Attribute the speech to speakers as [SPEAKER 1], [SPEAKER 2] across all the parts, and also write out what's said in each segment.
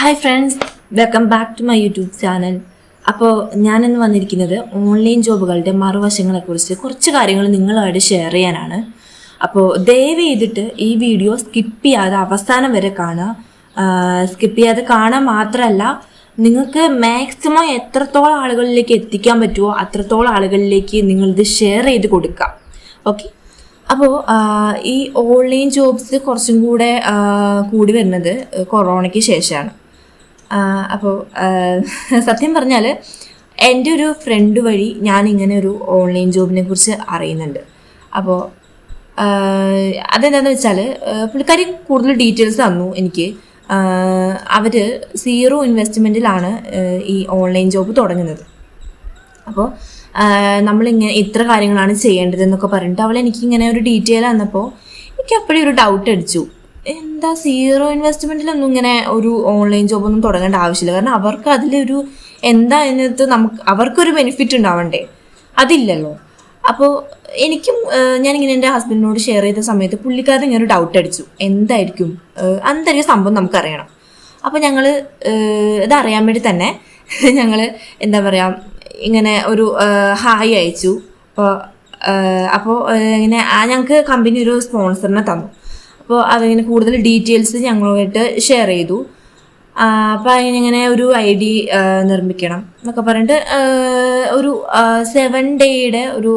[SPEAKER 1] Hi friends welcome back to my YouTube channel അപ്പോൾ ഞാനിന്ന് വന്നിരിക്കുന്നത് ഓൺലൈൻ ജോബുകളുടെ മറുവശങ്ങളെക്കുറിച്ച് കുറച്ച് കാര്യങ്ങൾ നിങ്ങളുമായിട്ട് ഷെയർ ചെയ്യാനാണ്. അപ്പോൾ ദയവ് ചെയ്തിട്ട് ഈ വീഡിയോ സ്കിപ്പ് ചെയ്യാതെ അവസാനം വരെ കാണുക. സ്കിപ്പ് ചെയ്യാതെ കാണാൻ മാത്രമല്ല നിങ്ങൾക്ക് മാക്സിമം എത്രത്തോളം ആളുകളിലേക്ക് എത്തിക്കാൻ പറ്റുമോ അത്രത്തോളം ആളുകളിലേക്ക് നിങ്ങളിത് ഷെയർ ചെയ്ത് കൊടുക്കുക. ഓക്കെ അപ്പോൾ ഈ ഓൺലൈൻ ജോബ്സ് കുറച്ചും കൂടെ കൂടി വരുന്നത് കൊറോണയ്ക്ക് ശേഷമാണ്. അപ്പോൾ സത്യം പറഞ്ഞാൽ എന്റെ ഒരു ഫ്രണ്ട് വഴി ഞാൻ ഇങ്ങനെ ഒരു ഓൺലൈൻ ജോബിനെ കുറിച്ച് അറിയുന്നുണ്ട്. അപ്പോൾ അതെന്താണെന്ന് വെച്ചാൽ പുള്ളിക്കാരി കൂടുതൽ ഡീറ്റെയിൽസ് തന്നു എനിക്ക്. അവർ സീറോ ഇൻവെസ്റ്റ്മെന്റിലാണ് ഈ ഓൺലൈൻ ജോബ് തുടങ്ങുന്നത്. അപ്പോൾ നമ്മളിങ്ങനെ ഇത്ര കാര്യങ്ങളാണ് ചെയ്യേണ്ടതെന്നൊക്കെ പറഞ്ഞിട്ട് അവൾ എനിക്കിങ്ങനെ ഒരു ഡീറ്റെയിൽ തന്നപ്പോൾ എനിക്ക് ഒരു ഡൗട്ട് അടിച്ചു. എന്താ സീറോ ഇൻവെസ്റ്റ്മെന്റിലൊന്നും ഇങ്ങനെ ഒരു ഓൺലൈൻ ജോബൊന്നും തുടങ്ങേണ്ട ആവശ്യമില്ല. കാരണം അവർക്ക് അതിലൊരു എന്താ അതിനകത്ത് നമുക്ക് അവർക്കൊരു ബെനിഫിറ്റ് ഉണ്ടാവണ്ടേ? അതില്ലല്ലോ. അപ്പോൾ എനിക്കും ഞാനിങ്ങനെ എന്റെ ഹസ്ബൻഡിനോട് ഷെയർ ചെയ്ത സമയത്ത് പുള്ളിക്കാരൻ ഇങ്ങനെ ഒരു ഡൗട്ട് അടിച്ചു. എന്തായിരിക്കും? എന്തായിരിക്കും സംഭവം നമുക്കറിയണം. അപ്പോൾ ഞങ്ങൾ ഇതറിയാൻ വേണ്ടി തന്നെ ഞങ്ങൾ എന്താ പറയുക ഇങ്ങനെ ഒരു ഹായ് അയച്ചു. അപ്പോൾ അപ്പോൾ ഇങ്ങനെ ഞങ്ങൾക്ക് കമ്പനി ഒരു സ്പോൺസറിനെ തന്നു. അപ്പോൾ അതിങ്ങനെ കൂടുതൽ ഡീറ്റെയിൽസ് ഞങ്ങളുമായിട്ട് ഷെയർ ചെയ്തു. അപ്പോൾ അതിനിങ്ങനെ ഒരു ഐ ഡി നിർമ്മിക്കണം എന്നൊക്കെ പറഞ്ഞിട്ട് ഒരു സെവൻ ഡേയുടെ ഒരു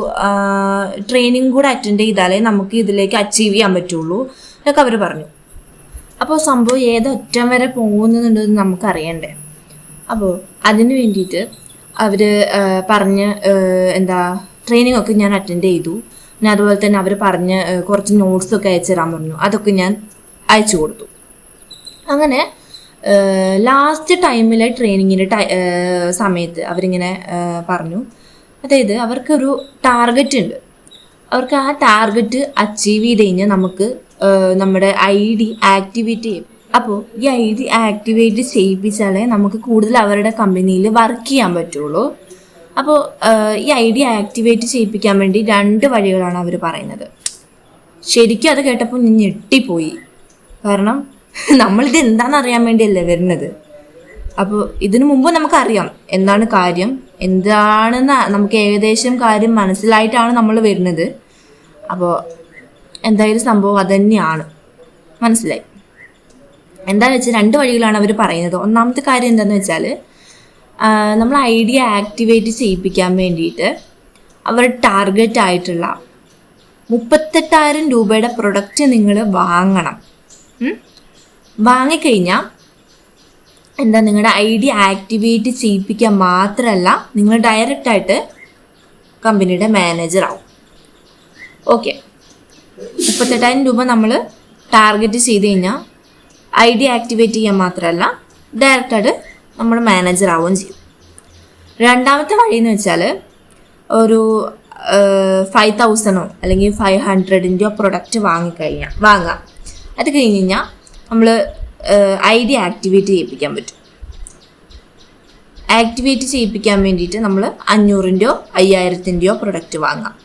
[SPEAKER 1] ട്രെയിനിങ് കൂടെ അറ്റൻഡ് ചെയ്താലേ നമുക്ക് ഇതിലേക്ക് അച്ചീവ് ചെയ്യാൻ പറ്റുള്ളൂ എന്നൊക്കെ അവർ പറഞ്ഞു. അപ്പോൾ സംഭവം ഏതറ്റം വരെ പോകുന്നുണ്ടെന്ന് നമുക്ക് അറിയണ്ടേ? അപ്പോൾ അതിന് വേണ്ടിയിട്ട് അവർ പറഞ്ഞ് എന്താ ട്രെയിനിങ് ഒക്കെ ഞാൻ അറ്റൻഡ് ചെയ്തു. പിന്നെ അതുപോലെ തന്നെ അവർ പറഞ്ഞ് കുറച്ച് നോട്ട്സ് ഒക്കെ അയച്ചു തരാൻ പറഞ്ഞു. അതൊക്കെ ഞാൻ അയച്ചു കൊടുത്തു. അങ്ങനെ ലാസ്റ്റ് ടൈമിലെ ട്രെയിനിങ്ങിന്റെ ടൈ സമയത്ത് അവരിങ്ങനെ പറഞ്ഞു. അതായത് അവർക്കൊരു ടാർഗറ്റ് ഉണ്ട്. അവർക്ക് ആ ടാർഗറ്റ് അച്ചീവ് ചെയ്ത് കഴിഞ്ഞാൽ നമുക്ക് നമ്മുടെ ഐ ഡി ആക്ടിവേറ്റ് ചെയ്യും. അപ്പോൾ ഈ ഐ ഡി ആക്ടിവേറ്റ് ചെയ്യിപ്പിച്ചാലേ നമുക്ക് കൂടുതൽ അവരുടെ കമ്പനിയിൽ വർക്ക് ചെയ്യാൻ പറ്റുള്ളൂ. അപ്പോൾ ഈ ഐ ഡി ആക്ടിവേറ്റ് ചെയ്യിപ്പിക്കാൻ വേണ്ടി രണ്ട് വഴികളാണ് അവർ പറയുന്നത്. ശരിക്കും അത് കേട്ടപ്പോൾ ഞെട്ടിപ്പോയി. കാരണം നമ്മളിത് എന്താണെന്ന് അറിയാൻ വേണ്ടിയല്ലേ വരുന്നത്? അപ്പോൾ ഇതിനു മുമ്പ് നമുക്കറിയാം എന്താണ് കാര്യം എന്താണെന്ന് നമുക്ക് ഏകദേശം കാര്യം മനസ്സിലായിട്ടാണ് നമ്മൾ വരുന്നത്. അപ്പോൾ എന്തായാലും സംഭവം അതുതന്നെയാണ് മനസ്സിലായി. എന്താണെന്ന് വെച്ചാൽ രണ്ട് വഴികളാണ് അവർ പറയുന്നത്. ഒന്നാമത്തെ കാര്യം എന്താണെന്ന് വെച്ചാൽ നമ്മൾ ഐഡിയ ആക്ടിവേറ്റ് ചെയ്യിപ്പിക്കാൻ വേണ്ടിയിട്ട് അവർ ടാർഗറ്റ് ആയിട്ടുള്ള മുപ്പത്തെട്ടായിരം രൂപയുടെ പ്രൊഡക്റ്റ് നിങ്ങൾ വാങ്ങണം. വാങ്ങിക്കഴിഞ്ഞാൽ എന്താ നിങ്ങളുടെ ഐ ഡി ആക്ടിവേറ്റ് ചെയ്യിപ്പിക്കുക മാത്രമല്ല നിങ്ങൾ ഡയറക്റ്റായിട്ട് കമ്പനിയുടെ മാനേജർ ആവും. ഓക്കെ മുപ്പത്തെട്ടായിരം രൂപ നമ്മൾ ടാർഗറ്റ് ചെയ്ത് കഴിഞ്ഞാൽ ഐ ഡി ആക്ടിവേറ്റ് ചെയ്യാൻ മാത്രമല്ല ഡയറക്റ്റായിട്ട് നമ്മൾ മാനേജർ ആവുകയും ചെയ്യും. രണ്ടാമത്തെ വഴി എന്ന് വെച്ചാൽ ഒരു ഫൈവ് തൗസൻഡോ അല്ലെങ്കിൽ ഫൈവ് ഹൺഡ്രഡിന്റെയോ പ്രൊഡക്റ്റ് വാങ്ങിക്കഴിഞ്ഞാൽ വാങ്ങാം. അത് കഴിഞ്ഞ് കഴിഞ്ഞാൽ നമ്മൾ ഐ ഡി ആക്ടിവേറ്റ് ചെയ്യിപ്പിക്കാൻ പറ്റും. ആക്ടിവേറ്റ് ചെയ്യിപ്പിക്കാൻ വേണ്ടിയിട്ട് നമ്മൾ അഞ്ഞൂറിന്റെയോ അയ്യായിരത്തിന്റെയോ പ്രൊഡക്റ്റ് വാങ്ങാം.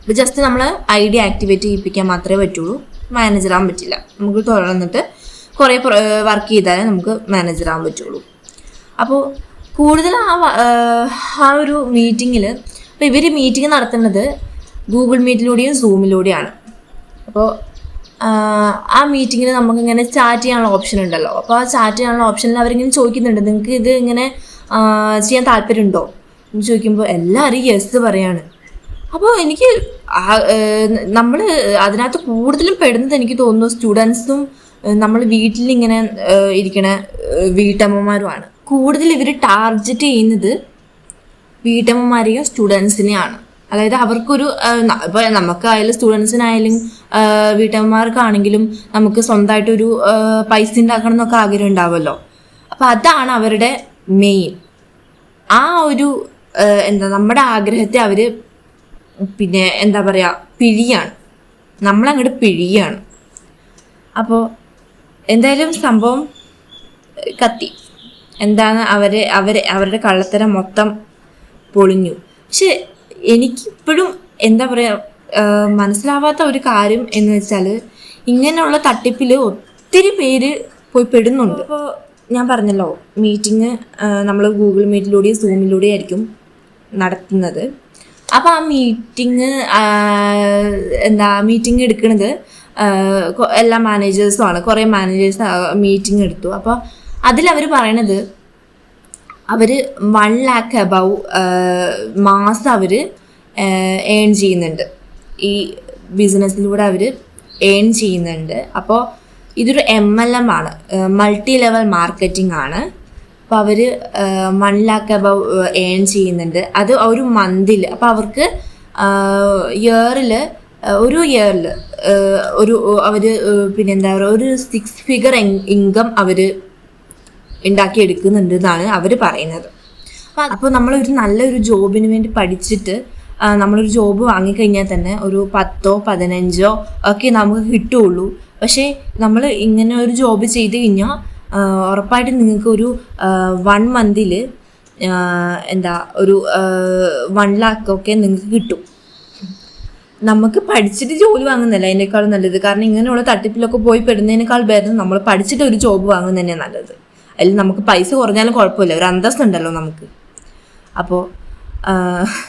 [SPEAKER 1] ഇപ്പോൾ ജസ്റ്റ് നമ്മൾ ഐ ഡി ആക്ടിവേറ്റ് ചെയ്യിപ്പിക്കാൻ മാത്രമേ പറ്റുള്ളൂ. മാനേജർ ആകാൻ പറ്റില്ല. നമുക്ക് തുറന്നിട്ട് കുറേ വർക്ക് ചെയ്താലേ നമുക്ക് മാനേജർ ആവാൻ പറ്റുള്ളൂ. അപ്പോൾ കൂടുതൽ ആ ആ ഒരു മീറ്റിങ്ങിൽ അപ്പോൾ ഇവർ മീറ്റിംഗ് നടത്തുന്നത് ഗൂഗിൾ മീറ്റിലൂടെയും സൂമിലൂടെയാണ് അപ്പോൾ ആ മീറ്റിങ്ങിൽ നമുക്കിങ്ങനെ ചാറ്റ് ചെയ്യാനുള്ള ഓപ്ഷൻ ഉണ്ടല്ലോ. അപ്പോൾ ആ ചാറ്റ് ചെയ്യാനുള്ള ഓപ്ഷനിൽ അവരിങ്ങനെ ചോദിക്കുന്നുണ്ട് നിങ്ങൾക്ക് ഇത് ഇങ്ങനെ ചെയ്യാൻ താല്പര്യമുണ്ടോ? എന്ന് ചോദിക്കുമ്പോൾ എല്ലാവരും യെസ് പറയാണ്. അപ്പോൾ എനിക്ക് നമ്മൾ അതിനകത്ത് കൂടുതലും പെടുന്നത് എനിക്ക് തോന്നുന്നു സ്റ്റുഡൻസും നമ്മൾ വീട്ടിലിങ്ങനെ ഇരിക്കണ വീട്ടമ്മമാരുമാണ്. കൂടുതൽ ഇവർ ടാർഗറ്റ് ചെയ്യുന്നത് വീട്ടമ്മമാരെയും സ്റ്റുഡൻസിനെയാണ്. അതായത് അവർക്കൊരു ഇപ്പോൾ നമുക്കായാലും സ്റ്റുഡൻസിനായാലും വീട്ടമ്മമാർക്കാണെങ്കിലും നമുക്ക് സ്വന്തമായിട്ടൊരു പൈസ ഉണ്ടാക്കണം എന്നൊക്കെ ആഗ്രഹം ഉണ്ടാവുമല്ലോ അപ്പം അതാണ് അവരുടെ മെയിൻ. ആ ഒരു എന്താ നമ്മുടെ ആഗ്രഹത്തെ അവർ പിന്നെ എന്താ പറയുക പിഴിയാണ്. നമ്മളങ്ങോട്ട് പിഴിയാണ്. അപ്പോൾ എന്തായാലും സംഭവം കത്തി. എന്താണ് അവരെ അവരെ അവരുടെ കള്ളത്തരം മൊത്തം പൊളിഞ്ഞു. പക്ഷെ എനിക്കിപ്പോഴും എന്താ പറയുക മനസ്സിലാവാത്ത ഒരു കാര്യം എന്ന് വെച്ചാൽ ഇങ്ങനെയുള്ള തട്ടിപ്പിൽ ഒത്തിരി പേര് പോയി പെടുന്നുണ്ട്. അപ്പോൾ ഞാൻ പറഞ്ഞല്ലോ മീറ്റിംഗ് നമ്മൾ ഗൂഗിൾ മീറ്റിലൂടെയും സൂമിലൂടെയും ആയിരിക്കും നടത്തുന്നത്. അപ്പോൾ ആ മീറ്റിംഗ് എന്താ മീറ്റിംഗ് എടുക്കുന്നത് എല്ലാ മാനേജേഴ്സും ആണ്. കുറേ മാനേജേഴ്സ് മീറ്റിംഗ് എടുത്തു. അപ്പോൾ അതിലവർ പറയണത് അവർ വൺ ലാക്ക് അബവ് മാസം അവർ ഏൺ ചെയ്യുന്നുണ്ട്. ഈ ബിസിനസ്സിലൂടെ അവർ ഏൺ ചെയ്യുന്നുണ്ട്. അപ്പോൾ ഇതൊരു എം എൽ എം ആണ്. മൾട്ടി ലെവൽ മാർക്കറ്റിംഗ് ആണ്. അപ്പോൾ അവർ വൺ ലാക്ക് അബവ് ഏൺ ചെയ്യുന്നുണ്ട്. അത് ഒരു മന്തിൽ അപ്പോൾ അവർക്ക് ഇയറിൽ ഒരു ഇയറിൽ ഒരു അവർ പിന്നെ എന്താ പറയുക ഒരു സിക്സ് ഫിഗർ ഇൻകം അവർ ഉണ്ടാക്കിയെടുക്കുന്നുണ്ട് എന്നാണ് അവർ പറയുന്നത്. അപ്പോൾ അപ്പോൾ നമ്മളൊരു നല്ലൊരു ജോബിന് വേണ്ടി പഠിച്ചിട്ട് നമ്മളൊരു ജോബ് വാങ്ങിക്കഴിഞ്ഞാൽ തന്നെ ഒരു പത്തോ പതിനഞ്ചോ ഒക്കെ നമുക്ക് കിട്ടുള്ളൂ. പക്ഷേ നമ്മൾ ഇങ്ങനെ ഒരു ജോബ് ചെയ്ത് കഴിഞ്ഞാൽ ഉറപ്പായിട്ടും നിങ്ങൾക്ക് ഒരു വൺ മന്തിൽ എന്താ ഒരു വൺ ലാക്ക് ഒക്കെ നിങ്ങൾക്ക് കിട്ടും. നമുക്ക് പഠിച്ചിട്ട് ജോലി വാങ്ങുന്നില്ല അതിനേക്കാളും നല്ലത്. കാരണം ഇങ്ങനെയുള്ള തട്ടിപ്പിലൊക്കെ പോയി പെടുന്നതിനേക്കാൾ ഭേദം നമ്മൾ പഠിച്ചിട്ട് ഒരു ജോബ് വാങ്ങുന്നത് തന്നെയാണ് നല്ലത്. അതിൽ നമുക്ക് പൈസ കുറഞ്ഞാലും കുഴപ്പമില്ല. ഒരു അന്തസ്സുണ്ടല്ലോ നമുക്ക്. അപ്പോൾ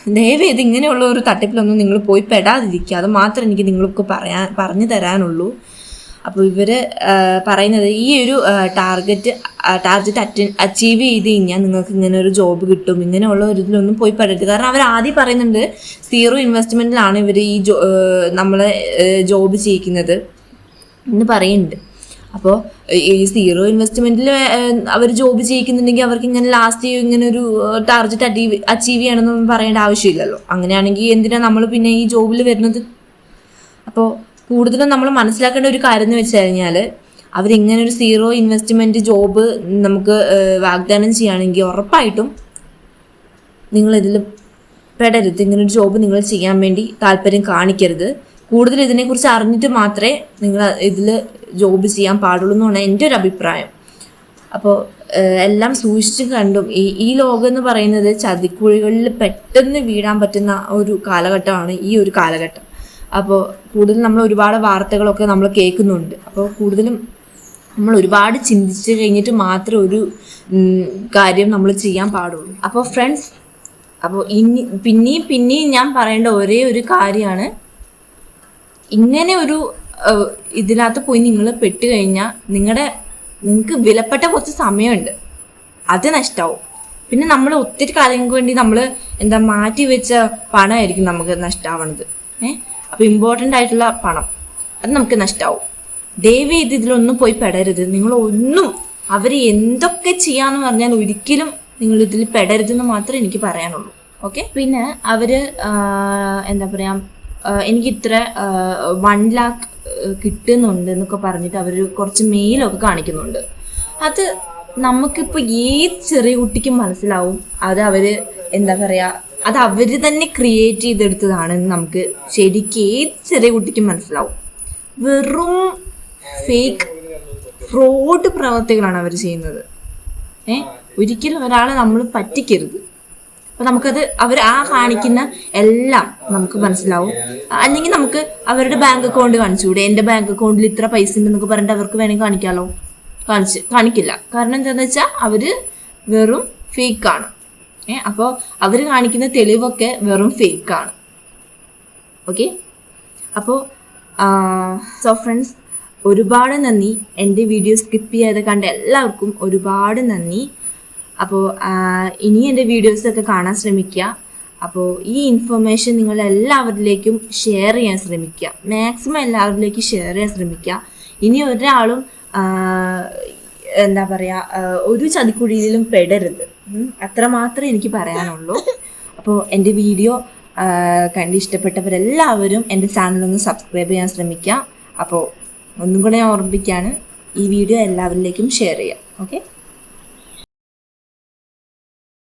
[SPEAKER 1] ദയവേത് ഇങ്ങനെയുള്ള ഒരു തട്ടിപ്പിലൊന്നും നിങ്ങൾ പോയി പെടാതിരിക്കുക. അത് മാത്രം എനിക്ക് നിങ്ങൾക്ക് പറയാൻ പറഞ്ഞു തരാനുള്ളൂ. അപ്പോൾ ഇവർ പറയുന്നത് ഈ ഒരു ടാർഗറ്റ് ടാർഗറ്റ് അറ്റ അച്ചീവ് ചെയ്ത് കഴിഞ്ഞാൽ നിങ്ങൾക്ക് ഇങ്ങനെ ഒരു ജോബ് കിട്ടും. ഇങ്ങനെയുള്ള ഒരു ഇതിലൊന്നും പോയി പെടരുത്. കാരണം അവർ ആദ്യം പറയുന്നുണ്ട് സീറോ ഇൻവെസ്റ്റ്മെന്റിലാണ് ഇവർ ഈ ജോ നമ്മളെ ജോബ് ചെയ്യിക്കുന്നത് എന്ന് പറയുന്നുണ്ട്. അപ്പോൾ ഈ സീറോ ഇൻവെസ്റ്റ്മെന്റിൽ അവർ ജോബ് ചെയ്യിക്കുന്നുണ്ടെങ്കിൽ അവർക്ക് ഇങ്ങനെ ലാസ്റ്റ് ഇങ്ങനെ ഒരു ടാർഗറ്റ് അറ്റീവ് അച്ചീവ് ചെയ്യണമെന്നൊന്നും പറയേണ്ട ആവശ്യമില്ലല്ലോ. അങ്ങനെയാണെങ്കിൽ എന്തിനാണ് നമ്മൾ പിന്നെ ഈ ജോബിൽ വരുന്നത്? അപ്പോൾ കൂടുതലും നമ്മൾ മനസ്സിലാക്കേണ്ട ഒരു കാര്യം എന്ന് വെച്ച് കഴിഞ്ഞാൽ അവരിങ്ങനെ ഒരു സീറോ ഇൻവെസ്റ്റ്മെന്റ് ജോബ് നമുക്ക് വാഗ്ദാനം ചെയ്യുകയാണെങ്കിൽ ഉറപ്പായിട്ടും നിങ്ങൾ ഇതിൽ പെടരുത്. ഇങ്ങനൊരു ജോബ് നിങ്ങൾ ചെയ്യാൻ വേണ്ടി താല്പര്യം കാണിക്കരുത്. കൂടുതൽ ഇതിനെക്കുറിച്ച് അറിഞ്ഞിട്ട് മാത്രമേ നിങ്ങൾ ഇതിൽ ജോബ് ചെയ്യാൻ പാടുള്ളൂ എന്നാണ് എന്റെ ഒരു അഭിപ്രായം. അപ്പോൾ എല്ലാം സൂക്ഷിച്ചും കണ്ടും ഈ ഈ ലോകം എന്ന് പറയുന്നത് ചതിക്കുഴികളിൽ പെട്ടെന്ന് വീഴാൻ പറ്റുന്ന ഒരു കാലഘട്ടമാണ് ഈ ഒരു കാലഘട്ടം. അപ്പോൾ കൂടുതൽ നമ്മൾ ഒരുപാട് വാർത്തകളൊക്കെ നമ്മൾ കേൾക്കുന്നുണ്ട്. അപ്പോൾ കൂടുതലും നമ്മൾ ഒരുപാട് ചിന്തിച്ച് കഴിഞ്ഞിട്ട് മാത്രമേ ഒരു കാര്യം നമ്മൾ ചെയ്യാൻ പാടുള്ളൂ. അപ്പോൾ ഫ്രണ്ട്സ് അപ്പോൾ ഇനി പിന്നെയും പിന്നെയും ഞാൻ പറയേണ്ട ഒരേ ഒരു കാര്യമാണ്. ഇങ്ങനെ ഒരു ഇതിനകത്ത് പോയി നിങ്ങൾ പെട്ട് കഴിഞ്ഞാൽ നിങ്ങളുടെ നിങ്ങൾക്ക് വിലപ്പെട്ട കുറച്ച് സമയമുണ്ട്. അത് നഷ്ടമാവും പിന്നെ നമ്മൾ ഒത്തിരി കാര്യങ്ങൾക്ക് വേണ്ടി നമ്മൾ എന്താ മാറ്റി വെച്ച പണമായിരിക്കും നമുക്ക് നഷ്ടമാവണത് ഏഹ് അപ്പോൾ ഇമ്പോർട്ടന്റ് ആയിട്ടുള്ള പണം. അത് നമുക്ക് നഷ്ടമാവും ദയവ് ചെയ്ത് ഇതിലൊന്നും പോയി പെടരുത്. നിങ്ങൾ ഒന്നും അവർ എന്തൊക്കെ ചെയ്യാന്ന് പറഞ്ഞാൽ ഒരിക്കലും നിങ്ങൾ ഇതിൽ പെടരുതെന്ന് മാത്രമേ എനിക്ക് പറയാനുള്ളൂ. ഓക്കെ പിന്നെ അവർ എന്താ പറയുക എനിക്ക് ഇത്ര വൺ ലാക്ക് കിട്ടുന്നുണ്ട് എന്നൊക്കെ പറഞ്ഞിട്ട് അവർ കുറച്ച് മെയിലൊക്കെ കാണിക്കുന്നുണ്ട്. അത് നമുക്കിപ്പോൾ ഏത് ചെറിയ കുട്ടിക്കും മനസ്സിലാവും? അത് അവർ എന്താ പറയുക അത് അവർ തന്നെ ക്രിയേറ്റ് ചെയ്തെടുത്തതാണെന്ന് നമുക്ക് ശരിക്കും ഏത് ചെറിയ കുട്ടിക്കും മനസ്സിലാവും. വെറും ഫേക്ക് ഫ്രോഡ് പ്രവർത്തികളാണ് അവർ ചെയ്യുന്നത്. ഏ? ഒരിക്കലും ഒരാളെ നമ്മൾ പറ്റിക്കരുത്. അപ്പൊ നമുക്കത് അവർ ആ കാണിക്കുന്ന എല്ലാം നമുക്ക് മനസ്സിലാവും. അല്ലെങ്കിൽ നമുക്ക് അവരുടെ ബാങ്ക് അക്കൗണ്ട് കാണിച്ചുകൂടെ? എന്റെ ബാങ്ക് അക്കൗണ്ടിൽ ഇത്ര പൈസ ഉണ്ടെന്നൊക്കെ പറഞ്ഞിട്ട് അവർക്ക് വേണമെങ്കിൽ കാണിക്കാമല്ലോ കാണിച്ച് കാണിക്കില്ല. കാരണം എന്താണെന്ന് വെച്ചാൽ അവർ വെറും ഫേക്കാണ് ഏ അപ്പോൾ അവർ കാണിക്കുന്ന തെളിവൊക്കെ വെറും ഫേക്കാണ് ഓക്കെ അപ്പോൾ സോ ഫ്രണ്ട്സ് ഒരുപാട് നന്ദി. എന്റെ വീഡിയോ സ്കിപ്പ് ചെയ്യാതെ കണ്ട എല്ലാവർക്കും ഒരുപാട് നന്ദി. അപ്പോൾ ഇനി എന്റെ വീഡിയോസൊക്കെ കാണാൻ ശ്രമിക്കുക അപ്പോൾ ഈ ഇൻഫർമേഷൻ നിങ്ങൾ എല്ലാവരിലേക്കും ഷെയർ ചെയ്യാൻ ശ്രമിക്കുക മാക്സിമം എല്ലാവരിലേക്കും ഷെയർ ചെയ്യാൻ ശ്രമിക്കുക ഇനി ഒരാളും എന്താ പറയാ ഒരു ചതിക്കുഴിയിലും പെടരുത്. ഉം. അത്ര മാത്രമേ എനിക്ക് പറയാനുള്ളൂ. അപ്പോൾ എന്റെ വീഡിയോ കണ്ട് ഇഷ്ടപ്പെട്ടവരെല്ലാവരും എന്റെ ചാനലൊന്ന് സബ്സ്ക്രൈബ് ചെയ്യാൻ ശ്രമിക്കുക. അപ്പോൾ ഒന്നും കൂടെ ഞാൻ ഓർമ്മിപ്പിക്കുകയാണ് ഈ വീഡിയോ എല്ലാവരിലേക്കും ഷെയർ ചെയ്യാം ഓക്കെ?